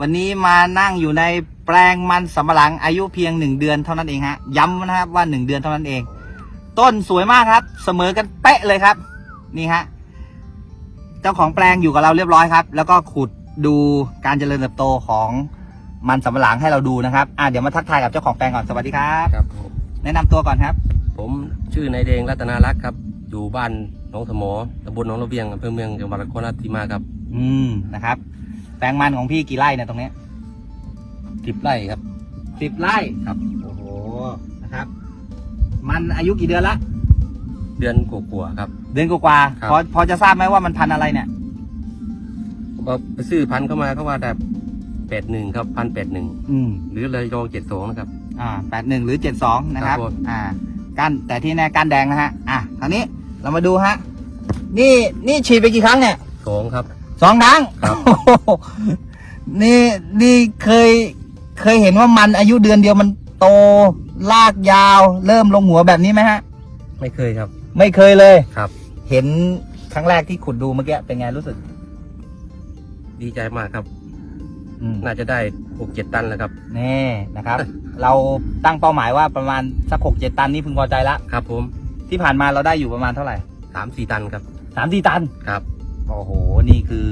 วันนี้มานั่งอยู่ในแปลงมันสำปะหลังอายุเพียงหนึ่งเดือนเท่านั้นเองฮะ ย้ำนะครับว่าหนึ่งเดือนเท่านั้นเอง ต้นสวยมากครับ เสมอกันเป๊ะเลยครับ นี่ฮะ เจ้าของแปลงอยู่กับเราเรียบร้อยครับ แล้วก็ขุดดูการเจริญเติบโตของมันสำปะหลังให้เราดูนะครับ อะเดี๋ยวมาทักทายกับเจ้าของแปลงก่อน สวัสดีครับ ครับผมแนะนำตัวก่อนครับ ผมชื่อนายแดงรัตนารักษ์ครับ อยู่บ้านหนองสมอตำบลหนองระเวียงอำเภอเมืองจังหวัดนครราชสีมาครับ อืมนะครับ แปลงมันของพี่กี่ไร่เนี่ยตรงเนี้ยสิบไร่ครับ สิบไร่ครับ โอ้โหนะครับ มันอายุกี่เดือนละเดือนกว่าๆครับ เดือนกว่าๆครับพอพอจะทราบไหมว่ามันพันธุ์อะไรเนี่ยผมเอาไปซื้อพันธุ์เข้ามาเขาว่าแบบแปดหนึ่งครับพันแปดหนึ่งอืมหรือเลยยองเจ็ดสองนะครับ อ่าแปดหนึ่งหรือเจ็ดสองนะครับ ครับผม อ่าก้านแต่ที่แน่ก้านแดงนะฮะ อะคราวนี้เรามาดูฮะ นี่นี่ฉีดไปกี่ครั้งเนี่ย สองครับ สองครั้งครับโอ้โหนี่นี่เคย เคยเห็นว่ามันอายุเดือนเดียวมันโตลากยาว เริ่มลงหัวแบบนี้ไหมฮะ ไม่เคยครับ ไม่เคยเลยครับ เห็นครั้งแรกที่ขุดดูเมื่อกี้เป็นไงรู้สึก ดีใจมากครับ อืมน่าจะได้หกเจ็ดตันแล้วครับ นี่นะครับ เราตั้งเป้าหมายว่าประมาณสักหกเจ็ดตันนี่พึงพอใจละ ครับผมที่ผ่านมาเราได้อยู่ประมาณเท่าไหร่สามสี่ตันครับ สามสี่ตัน ครับ โอ้โห นี่คือ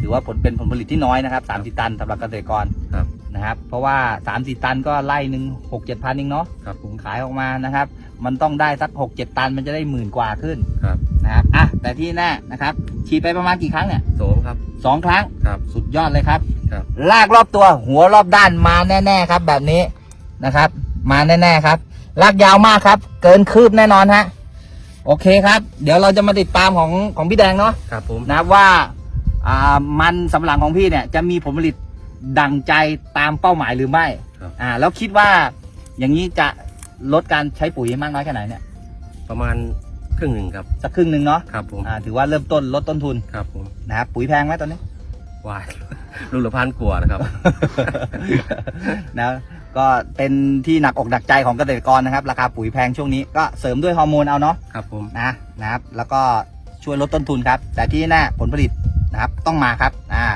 ถือว่าผลเป็นผลผลิตที่น้อยนะครับสามสี่ตันสำหรับเกษตรกรครับ นะครับ เพราะว่าสามสี่ตันก็ไล่หนึ่งหกเจ็ดพันเองเนาะครับผมขายออกมานะครับ มันต้องได้สักหกเจ็ดตันมันจะได้หมื่นกว่าขึ้นครับนะครับอะแต่ที่แน่นะครับฉีดไปประมาณกี่ครั้งเนี่ยสองครับสองครั้งครับ สุดยอดเลยครับ ครับ ลากรอบตัวหัวรอบด้านมาแน่ ๆ ครับ แบบนี้นะครับ มาแน่ ๆ ครับ ลากยาวมากครับ เกินคืบแน่นอนฮะ โอเคครับ เดี๋ยวเราจะมาติดตามของของพี่แดงเนาะครับผมนะครับว่าอ่ามันสำปะหลังของพี่เนี่ยจะมีผลผลิตดังใจตามเป้าหมายหรือไม่ครับ อ่าแล้วคิดว่าอย่างนี้จะลดการใช้ปุ๋ยมากน้อยแค่ไหนเนี่ยประมาณครึ่งหนึ่งครับ สักครึ่งหนึ่งเนาะครับผมอ่าถือว่าเริ่มต้นลดต้นทุนครับผมนะครับปุ๋ยแพงไหมตอนนี้ วายลูกละพันกว่านะครับ นะ ก็เป็นที่หนักอกหนักใจของเกษตรกรนะครับ ราคาปุ๋ยแพงช่วงนี้ก็เสริมด้วยฮอร์โมนเอาเนาะครับผมนะนะครับ แล้วก็ช่วยลดต้นทุนครับ แต่ที่แน่ผลผลิตนะครับต้องมาครับอ่า